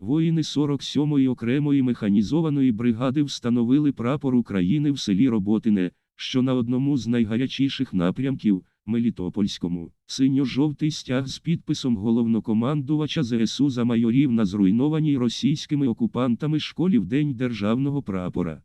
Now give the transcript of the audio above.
Воїни 47-ї окремої механізованої бригади встановили прапор України в селі Роботине, що на одному з найгарячіших напрямків Мелітопольському. Синьо-жовтий стяг з підписом головнокомандувача ЗСУ за майорів на зруйнованій російськими окупантами школі в День державного прапора.